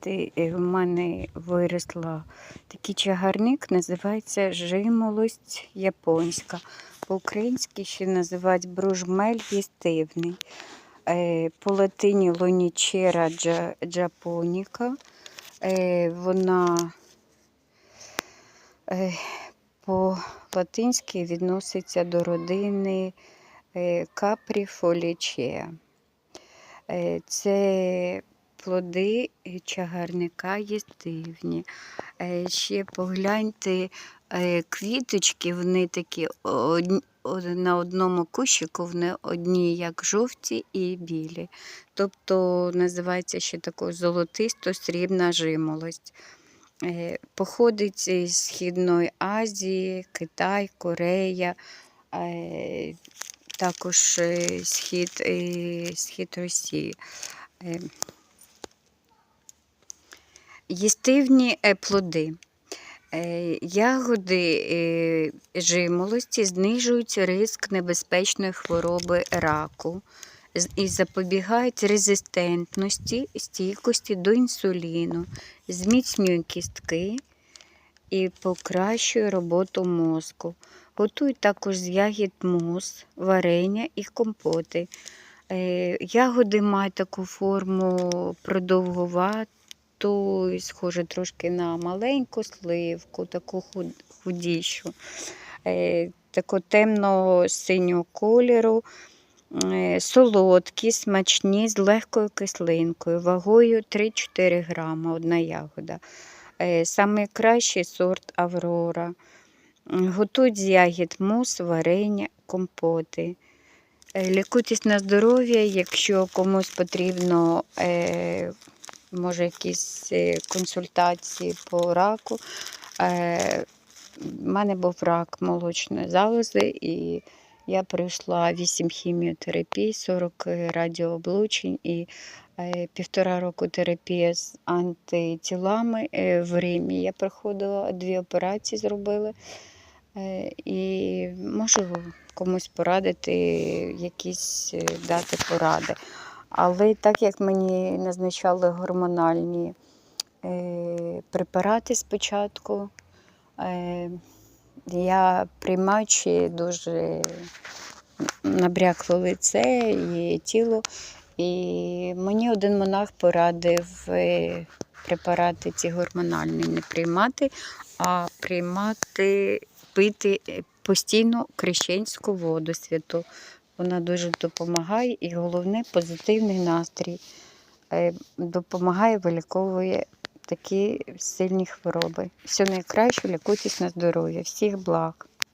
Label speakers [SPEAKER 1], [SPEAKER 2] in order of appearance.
[SPEAKER 1] Ти, е, В мене виросла такий чагарник, називається жимолость японська. По-українськи ще називають бружмель їстивний. Е, По латині лонічера джа- джапоніка. Е, Вона е, по-латинськи відноситься до родини капріфолічеа. Е, Це плоди е, чагарника їстивні. Е, Ще погляньте, е, квіточки, вони такі на одному кущику, вони одні як жовті і білі. Тобто називається ще такою золотисто-срібна жимолость. Походить із Східної Азії, Китай, Корея, також схід, схід Росії. Їстивні е, плоди. Е, Ягоди е, жимолості знижують ризик небезпечної хвороби раку і запобігають резистентності, стійкості до інсуліну, зміцнює кістки і покращує роботу мозку. Готують також з ягід мус, варення і компоти. Ягоди мають таку форму продовгувату, і схоже трошки на маленьку сливку, таку худішу, е, таку темно-синього кольору, е, солодкі, смачні, з легкою кислинкою, вагою 3-4 грама одна ягода. Е, Саме кращий сорт Аврора. Готують з ягід мус, варення, компоти. Е, Лікуйтесь на здоров'я, якщо комусь потрібно, е, може, якісь е, консультації по раку. Е, в мене був рак молочної залози, і я пройшла 8 хіміотерапій, 40 радіооблучень і е, півтора року терапія з антитілами е, в Римі. Я проходила дві операції, зробили. Е, І можу комусь порадити, якісь е, дати поради. Але так як мені назначали гормональні е, препарати спочатку, е, я приймаючи дуже набрякло лице і тіло. І мені один монах порадив е, препарати ці гормональні не приймати, а приймати, пити постійно крещенську воду святу. Вона дуже допомагає і головне позитивний настрій. Е, Допомагає, виліковує такі сильні хвороби. Все найкраще, лікуйтесь на здоров'я. Всіх благ.